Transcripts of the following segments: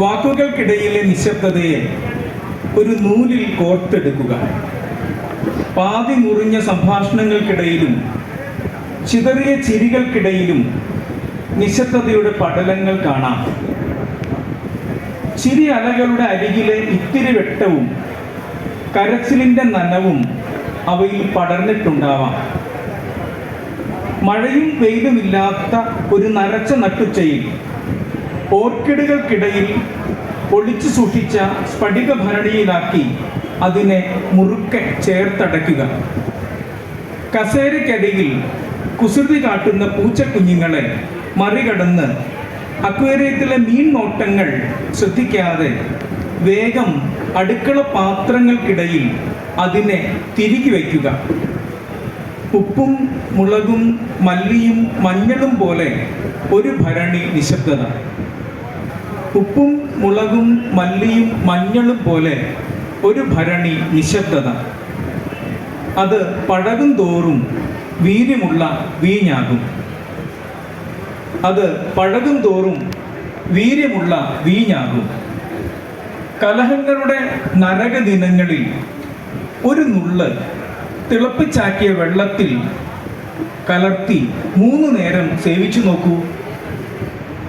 വാക്കുകൾക്കിടയിലെ നിശബ്ദതയെ ഒരു നൂലിൽ കോർത്തെടുക്കുക. പാതി മുറിഞ്ഞ സംഭാഷണങ്ങൾക്കിടയിലും ചിതറിയ ചിരികൾക്കിടയിലും നിശബ്ദതയുടെ പടലങ്ങൾ കാണാം. ചിരി അലകളുടെ അരികിലെ ഇത്തിരി വെട്ടവും കരച്ചിലിന്റെ നനവും അവയിൽ പടർന്നിട്ടുണ്ടാവാം. മഴയും വെയിലുമില്ലാത്ത ഒരു നരച്ച നട്ടുച്ചയിൽ ഓർക്കിഡുകൾക്കിടയിൽ ഒളിച്ചു സൂക്ഷിച്ച സ്ഫടിക ഭരണിയിലാക്കി അതിനെ മുറുക്കെ ചേർത്തടയ്ക്കുക. കസേരയ്ക്കടിയിൽ കുസൃതി കാട്ടുന്ന പൂച്ചക്കുഞ്ഞുങ്ങളെ മറികടന്ന് അക്വേറിയത്തിലെ മീൻ നോട്ടങ്ങൾ ശ്രദ്ധിക്കാതെ വേഗം അടുക്കള പാത്രങ്ങൾക്കിടയിൽ അതിനെ തിരികെ വയ്ക്കുക. ഉപ്പും മുളകും മല്ലിയും മഞ്ഞളും പോലെ ഒരു ഭരണി നിശബ്ദത. ഉപ്പും മുളകും മല്ലിയും മഞ്ഞളും പോലെ ഒരു ഭരണി നിശബ്ദത. അത് പഴകും തോറും വീര്യമുള്ള വീഞ്ഞാകും. അത് പഴകും തോറും വീര്യമുള്ള വീഞ്ഞാകും. കലഹങ്ങളുടെ നരക ദിനങ്ങളിൽ ഒരു നുള്ള് തിളപ്പിച്ചാക്കിയ വെള്ളത്തിൽ കലർത്തി മൂന്ന് നേരം സേവിച്ചു നോക്കൂ.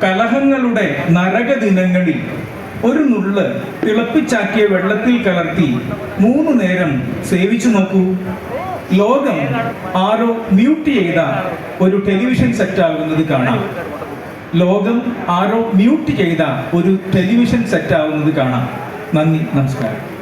കലഹങ്ങളുടെ നരക ദിനങ്ങളിൽ ഒരു നുള്ള് തിളപ്പിച്ചാക്കിയ വെള്ളത്തിൽ കലർത്തി മൂന്ന് നേരം സേവിച്ചു നോക്കൂ. ലോകം ആരോ മ്യൂട്ട് ചെയ്ത ഒരു ടെലിവിഷൻ സെറ്റ് ആകുന്നത് കാണാം. ലോകം ആരോ മ്യൂട്ട് ചെയ്ത ഒരു ടെലിവിഷൻ സെറ്റ് ആകുന്നത് കാണാം. നന്ദി നമസ്കാരം.